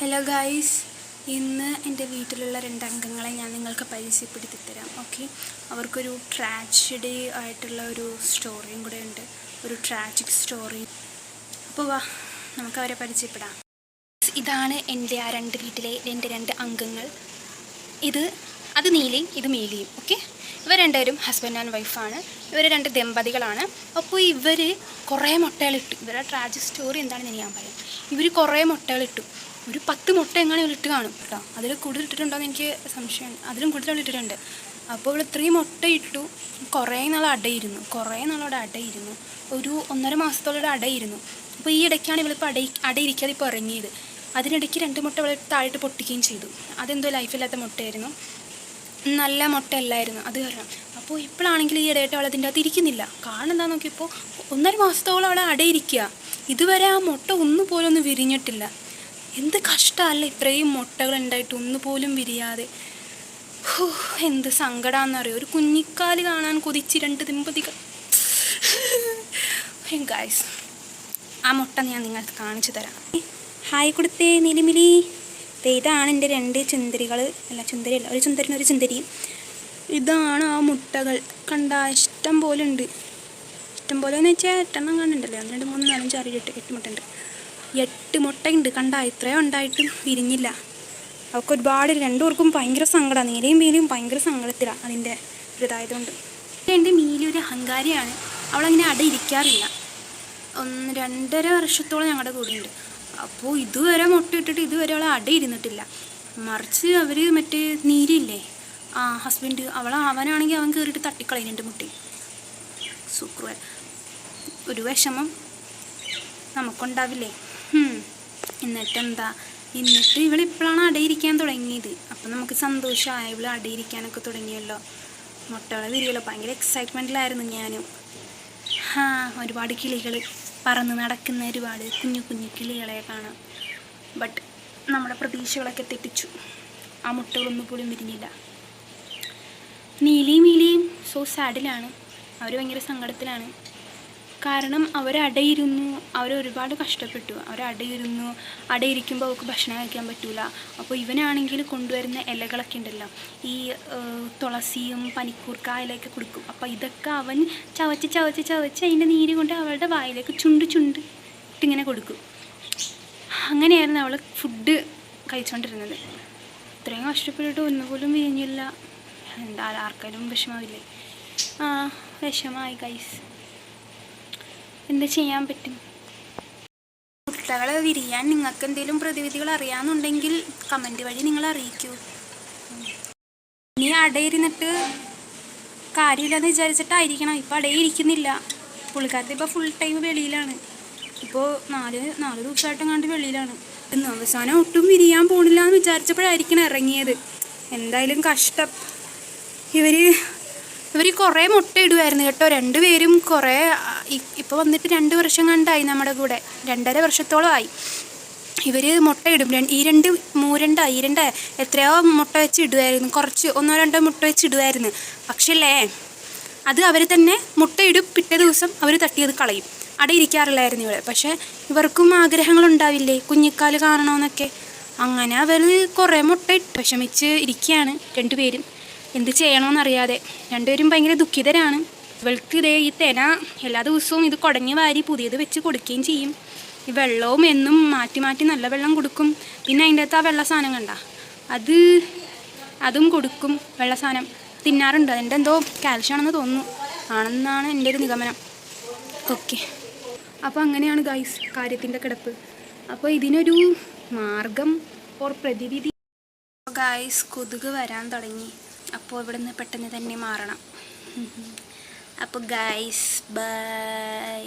Hello guys ഇന്ന് എന്റെ വീട്ടിലുള്ള രണ്ട് അംഗങ്ങളെ ഞാൻ നിങ്ങൾക്ക് പരിചയപ്പെടുത്തി തരാം ഓക്കെ അവർക്കൊരു ട്രാജഡി ആയിട്ടുള്ള ഒരു സ്റ്റോറിയും കൂടെ ഉണ്ട്. ഒരു ട്രാജിക് സ്റ്റോറി അപ്പോൾ വാ നമുക്ക് അവരെ പരിചയപ്പെടാം. ഇതാണ് എന്റെ ആ രണ്ട് വീട്ടിലെ എന്റെ രണ്ട് അംഗങ്ങൾ. ഇത് അത് നീലയും ഇത് മേലിയും ഓക്കെ ഇവർ രണ്ടുപേരും ഹസ്ബൻഡ് ആൻഡ് വൈഫാണ് ഇവർ രണ്ട് ദമ്പതികളാണ്. അപ്പോൾ ഇവർ കുറേ മുട്ടകളിട്ടു. ഇവരുടെ ട്രാജിക് സ്റ്റോറി എന്താണെന്ന് ഞാൻ പറയാം. ഇവർ കുറേ മുട്ടകളിട്ടു. ഒരു പത്ത് മുട്ട എങ്ങനെ ഇട്ട് കാണും കേട്ടോ. അതിൽ കൂടുതൽ ഇട്ടിട്ടുണ്ടോ എന്ന് എനിക്ക് സംശയമാണ് അതിലും കൂടുതൽ ഇട്ടിട്ടുണ്ട്. അപ്പോൾ ഇവൾ ഇത്രയും മുട്ട ഇട്ടു കുറേ നാൾ അടയിരുന്നു കുറേ നാളോടെ അടയിരുന്നു ഒരു ഒന്നര മാസത്തോളം ഇവിടെ അടയിരുന്നു. അപ്പോൾ ഈ ഇടയ്ക്കാണ് ഇവളിപ്പോൾ അടയി അടയിരിക്കാതെ ഇപ്പോൾ ഇറങ്ങിയത്. അതിനിടയ്ക്ക് രണ്ട് മുട്ട ഇവിടെ താഴോട്ട് പൊട്ടിക്കുകയും ചെയ്തു. അതെന്തോ ലൈഫില്ലാത്ത മുട്ടയായിരുന്നു. നല്ല മുട്ട അല്ലായിരുന്നു അത് കാരണം. അപ്പോൾ ഇപ്പോഴാണെങ്കിൽ ഈ ഇടയായിട്ട് അവൾ അതിന്റെ അകത്ത് ഇരിക്കുന്നില്ല. കാരണം എന്താ നോക്കിയപ്പോൾ ഒന്നര മാസത്തോളം അവളെ അടയിരിക്കുക. ഇതുവരെ ആ മുട്ട ഒന്നുപോലൊന്നും ഒന്ന് വിരിഞ്ഞിട്ടില്ല. എന്ത് കഷ്ടമല്ല ഇത്രയും മുട്ടകൾ ഉണ്ടായിട്ട് ഒന്നുപോലും വിരിയാതെ. ഹോ, എന്ത് സങ്കടാന്നറിയോ? ഒരു കുഞ്ഞിക്കാൽ കാണാൻ കൊതിച്ച് രണ്ട് ദമ്പതികൾ. ഗായ്സ് ആ മുട്ട ഞാൻ നിങ്ങൾക്ക് കാണിച്ചു തരാം. ഹായ് കൊടുത്തേ നിലിമിലി ഇതാണ് എന്റെ രണ്ട് ചുന്ദരികൾ അല്ല ചുന്തരി അല്ല ഒരു ചുന്ദരിന് ഒരു ചുന്ദരിയും ഇതാണ് ആ മുട്ടകൾ. കണ്ട ഇഷ്ടം പോലെ ഉണ്ട്. ഇഷ്ടം പോലെ എന്ന് വെച്ചാൽ എട്ടെണ്ണം കാണുന്നുണ്ടല്ലോ. രണ്ട് മൂന്ന് നാലഞ്ച് ആറ് എട്ട് എട്ട് മുട്ട ഉണ്ട്. എട്ട് മുട്ടയുണ്ട്. കണ്ട ഇത്രയും ഉണ്ടായിട്ടും വിരിഞ്ഞില്ല. അവൾക്ക് ഒരുപാട് രണ്ടുപേർക്കും ഭയങ്കര സങ്കടമാണ് നീലയും മീലയും ഭയങ്കര സങ്കടത്തിലാണ് അതിന്റെ ഒരിതായതുകൊണ്ട്. എന്റെ മീലി ഒരു അഹങ്കാരിയാണ്. അവളങ്ങനെ അട ഇരിക്കാറില്ല. ഒന്ന് രണ്ടര വർഷത്തോളം ഞങ്ങളുടെ കൂടെയുണ്ട്. അപ്പോൾ ഇതുവരെ മുട്ടയിട്ടിട്ട് ഇതുവരെ അവൾ ഇരുന്നിട്ടില്ല. മറിച്ച് അവർ മറ്റേ നീരില്ലേ? ആ ഹസ്ബൻഡ് അവൾ അവനാണെങ്കിൽ അവൻ കയറിയിട്ട് തട്ടിക്കളയുന്നുണ്ട് മുട്ടി. സൂക്രുവൽ ഒരു വിഷമം നമുക്കുണ്ടാവില്ലേ. എന്നിട്ടെന്താ? എന്നിട്ട് ഇവളിപ്പോഴാണ് അടയിരിക്കാൻ തുടങ്ങിയത്. അപ്പം നമുക്ക് സന്തോഷമായി ഇവൾ അടയിരിക്കാനൊക്കെ തുടങ്ങിയല്ലോ. മുട്ടകളെ വിരിയല്ലോ ഭയങ്കര എക്സൈറ്റ്മെന്റിലായിരുന്നു ഞാനും. ഹാ ഒരുപാട് കിളികൾ പറന്ന് നടക്കുന്ന ഒരുപാട് കുഞ്ഞു കുഞ്ഞു കിളികളെ കാണാം. ബട്ട് നമ്മുടെ പ്രതീക്ഷകളൊക്കെ തെറ്റിച്ചു. ആ മുട്ടകളൊന്നും പോലും വിരിഞ്ഞില്ല. നീലിയും മീലിയും സോ സാഡിലാണ് അവർ ഭയങ്കര സങ്കടത്തിലാണ്. കാരണം അവരടയിരുന്നു. അവർ ഒരുപാട് കഷ്ടപ്പെട്ടു. അവരടയിരുന്നു. അടയിരിക്കുമ്പോൾ അവർക്ക് ഭക്ഷണം കഴിക്കാൻ പറ്റൂല. അപ്പോൾ ഇവനാണെങ്കിൽ കൊണ്ടുവരുന്ന ഇലകളൊക്കെ ഉണ്ടല്ലോ ഈ തുളസിയും പനിക്കൂർക്ക ഇലയൊക്കെ കൊടുക്കും. അപ്പോൾ ഇതൊക്കെ അവൻ ചവച്ച് ചവച്ച് ചവച്ച് അതിന്റെ നീര് കൊണ്ട് അവളുടെ വായിലേക്ക് ചുണ്ട് ചുണ്ട് ഇട്ടിങ്ങനെ കൊടുക്കും. അങ്ങനെയായിരുന്നു അവൾ ഫുഡ് കഴിച്ചുകൊണ്ടിരുന്നത് ഇത്രയും കഷ്ടപ്പെട്ടിട്ട് ഒന്നുപോലും വീഞ്ഞില്ല എന്താ ആർക്കാരും വിഷമാവില്ലേ ആ വിഷമായി ഗൈസ് എന്ത് ചെയ്യാൻ പറ്റും? മുട്ടകൾ വിരിയാൻ നിങ്ങൾക്ക് എന്തെങ്കിലും പ്രതിവിധികൾ അറിയാമെന്നുണ്ടെങ്കിൽ കമന്റ് വഴി നിങ്ങൾ അറിയിക്കൂ. ഇനി അടയിരുന്നിട്ട് കാര്യമില്ലെന്ന് വിചാരിച്ചിട്ടായിരിക്കണം. ഇപ്പം അടയിരിക്കുന്നില്ല. പുള്ളിക്കാരത്തെ ഇപ്പോൾ ഫുൾ ടൈം വെളിയിലാണ്. ഇപ്പോൾ നാല് നാല് ദിവസമായിട്ടും കണ്ട് വെളിയിലാണ്. ഇന്ന് അവസാനം ഒട്ടും വിരിയാൻ പോണില്ല എന്ന് വിചാരിച്ചപ്പോഴായിരിക്കണം ഇറങ്ങിയത്. എന്തായാലും കഷ്ടം. ഇവർ ഇവർ കുറേ മുട്ട ഇടുമായിരുന്നു കേട്ടോ. രണ്ടുപേരും കുറേ ഇപ്പോൾ വന്നിട്ട് രണ്ട് വർഷം കണ്ടായി നമ്മുടെ കൂടെ. രണ്ടര വർഷത്തോളം ആയി. ഇവർ മുട്ടയിടും. ഈ രണ്ട് മൂരണ്ട ഈ രണ്ട് എത്രയോ മുട്ട വെച്ച് ഇടുമായിരുന്നു കുറച്ച് ഒന്നോ രണ്ടോ മുട്ട വെച്ച് ഇടുമായിരുന്നു പക്ഷേ അത് അവർ തന്നെ മുട്ടയിടും. പിറ്റേ ദിവസം അവർ തട്ടിയത് കളയും. അവിടെ ഇരിക്കാറില്ലായിരുന്നു ഇവിടെ പക്ഷേ ഇവർക്കും ആഗ്രഹങ്ങളുണ്ടാവില്ലേ? കുഞ്ഞിക്കാൽ കാണണമെന്നൊക്കെ അങ്ങനെ അവർ കുറേ മുട്ടയിട്ട് വിഷമിച്ച് ഇരിക്കുകയാണ് രണ്ടുപേരും. എന്ത് ചെയ്യണമെന്നറിയാതെ രണ്ടുപേരും ഭയങ്കര ദുഃഖിതരാണ്. ഇവൾക്ക് ഇതേ ഈ തെന എല്ലാ ദിവസവും ഇത് കുടഞ്ഞു വാരി പുതിയത് വെച്ച് കൊടുക്കുകയും ചെയ്യും. ഈ വെള്ളവും എന്നും മാറ്റി മാറ്റി നല്ല വെള്ളം കൊടുക്കും. പിന്നെ അതിന്റെ അകത്ത് ആ വെള്ള സാധനം കണ്ട? അത് അതും കൊടുക്കും വെള്ള സാധനം. തിന്നാറുണ്ട്. അതിന്റെ എന്തോ കാൽഷ്യം ആണെന്ന് തോന്നുന്നു. ആണെന്നാണ് എന്റെ ഒരു നിഗമനം. ഓക്കെ. അപ്പോൾ അങ്ങനെയാണ് ഗൈസ് കാര്യത്തിന്റെ കിടപ്പ്. അപ്പോൾ ഇതിനൊരു മാർഗം ഓർ പ്രതിവിധി ഗൈസ് കൊതുക് വരാൻ തുടങ്ങി. അപ്പോൾ ഇവിടുന്ന് പെട്ടെന്ന് തന്നെ മാറണം. അപ്പോൾ ഗൈസ് ബൈ